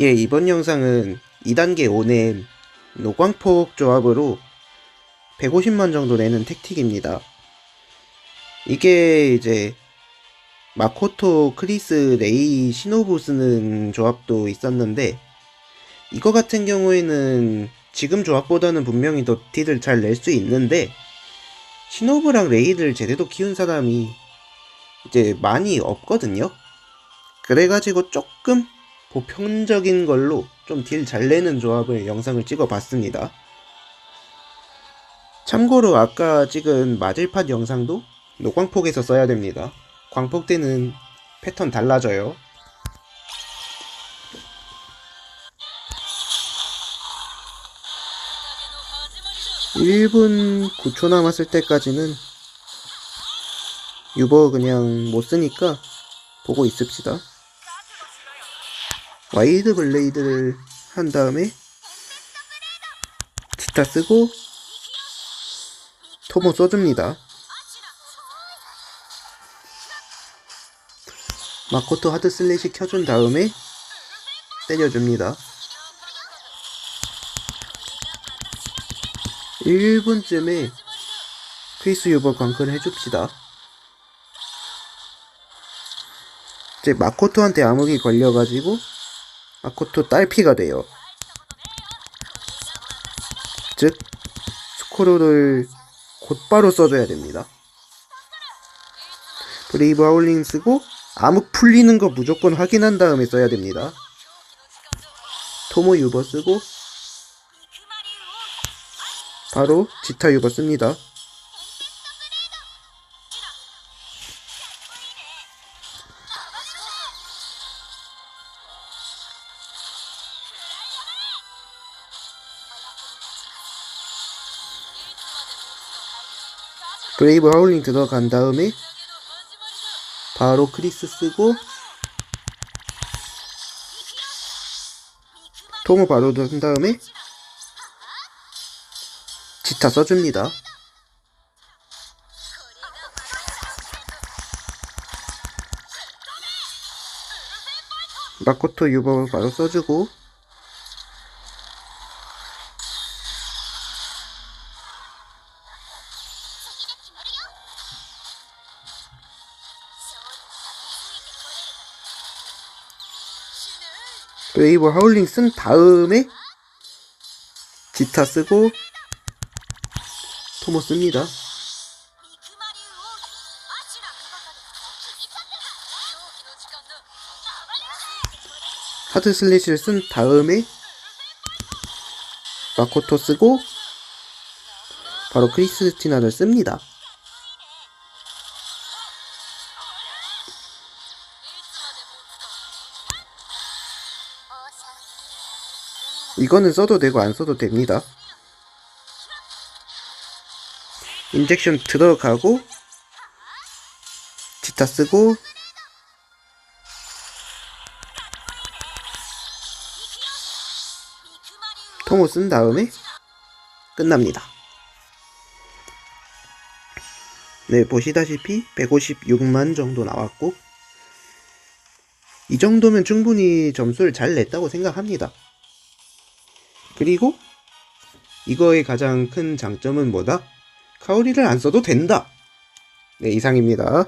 예, 이번 영상은 2단계 오넴 노광폭 조합으로 150만 정도 내는 택틱입니다. 이게 이제 마코토, 크리스, 레이, 시노부 쓰는 조합도 있었는데 이거 같은 경우에는 지금 조합보다는 분명히 더 딜을 잘낼 수 있는데 시노부랑 레이를 제대로 키운 사람이 이제 많이 없거든요. 그래가지고 조금 보편적인 걸로 좀 딜 잘 내는 조합을 영상을 찍어 봤습니다. 참고로 아까 찍은 마질팟 영상도 노광폭에서 써야 됩니다. 광폭 때는 패턴 달라져요. 1분 9초 남았을 때까지는 유버 그냥 못 쓰니까 보고 있읍시다. 와이드 블레이드를 한 다음에 지타 쓰고 토모 써줍니다. 마코토 하드 슬래시 켜준 다음에 때려줍니다. 1분쯤에 크리스 유버 광클 해줍시다. 이제 마코토한테 암흑이 걸려가지고 마코토 딸피가 돼요. 즉 스코로를 곧바로 써줘야 됩니다. 브레이브 하울링 쓰고 암흑 풀리는 거 무조건 확인한 다음에 써야 됩니다. 토모 유버 쓰고 바로 지타 유버 씁니다. 브레이브 하울링 들어간 다음에 바로 크리스 쓰고 토모 바로 넣은 다음에 지타 써줍니다. 마코토 유버 바로 써주고 웨이브 하울링 쓴 다음에 지타 쓰고 토모 씁니다. 하드 슬래시를 쓴 다음에 마코토 쓰고 바로 크리스티나를 씁니다. 이거는 써도 되고 안 써도 됩니다. 인젝션 들어가고 지타 쓰고 토모 쓴 다음에 끝납니다. 네, 보시다시피 156만 정도 나왔고 이 정도면 충분히 점수를 잘 냈다고 생각합니다. 그리고 이거의 가장 큰 장점은 뭐다? 카오리를 안 써도 된다. 네, 이상입니다.